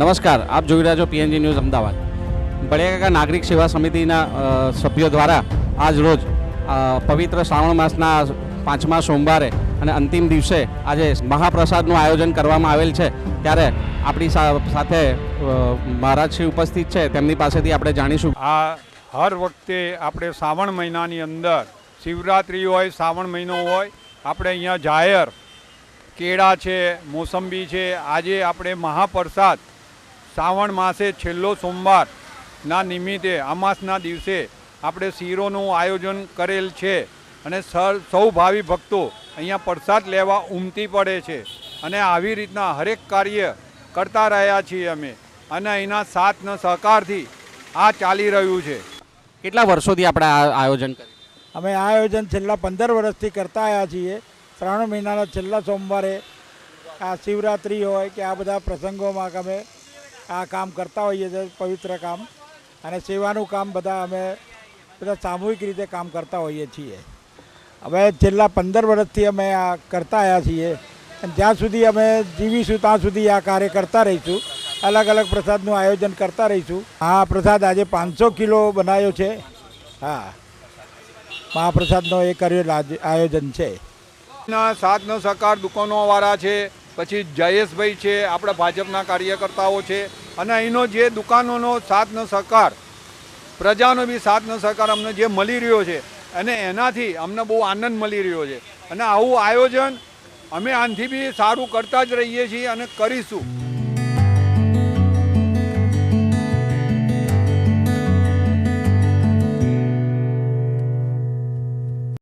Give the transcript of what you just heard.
નમસ્કાર, આપ જોઈ રહ્યા છો પીએનજી ન્યૂઝ અમદાવાદ. બળિયાકાકા નાગરિક સેવા સમિતિના સભ્યો દ્વારા આજ રોજ પવિત્ર શ્રાવણ માસના પાંચમા સોમવારે અને અંતિમ દિવસે આજે મહાપ્રસાદનું આયોજન કરવામાં આવેલ છે. ત્યારે આપણી સાથે મહારાજ મહારાજશ્રી ઉપસ્થિત છે. તેમની પાસેથી આપણે જાણીશું. આ હર વખતે આપણે શ્રાવણ મહિનાની અંદર, શિવરાત્રિ હોય, શ્રાવણ મહિનો હોય, આપણે અહીંયા જાહેર, કેળા છે, મોસંબી છે, આજે આપણે મહાપ્રસાદ શ્રાવણ માસે છેલ્લો સોમવારના નિમિત્તે અમાસના દિવસે આપણે શીરોનું આયોજન કરેલ છે અને સૌ ભાવિ ભક્તો અહીંયા પ્રસાદ લેવા ઉમટી પડે છે અને આવી રીતના હરેક કાર્ય કરતા રહ્યા છીએ અમે અને અહીંના સાથના સહકારથી આ ચાલી રહ્યું છે. કેટલા વર્ષોથી આપણે આ આયોજન અમે આ આયોજન છેલ્લા પંદર વર્ષથી કરતા આવ્યા છીએ. શ્રાવણ મહિનાના છેલ્લા સોમવારે આ શિવરાત્રિ હોય કે આ બધા પ્રસંગોમાં અમે આ કામ કરતા હોઈએ છીએ, પવિત્ર કામ. અને સેવાનું કામ બધા અમે બધા સામૂહિક રીતે કામ કરતા હોઈએ છીએ. હવે છેલ્લા પંદર વર્ષથી અમે આ કરતા આવ્યા છીએ. અને જ્યાં સુધી અમે જીવીશું, ત્યાં સુધી આ કાર્ય કરતા રહીશું. અલગ અલગ પ્રસાદનું આયોજન કરતા રહીશું. આ પ્રસાદ આજે પાંચસો કિલો બનાવ્યો છે. હા. મહાપ્રસાદનો એ કર્યો આયોજન છે. ના સાથનો સહકાર દુકાનોવાળા છે. પછી જયેશભાઈ છે, આપણા ભાજપના કાર્યકર્તાઓ છે. અને અહીંનો જે દુકાનોનો સાથનો સહકાર, પ્રજાનો બી સાથનો સહકાર અમને જે મળી રહ્યો છે, અને એનાથી અમને બહુ આનંદ મળી રહ્યો છે. અને આવું આયોજન અમે આનથી બી સારું કરતા જ રહીએ છીએ અને કરીશું.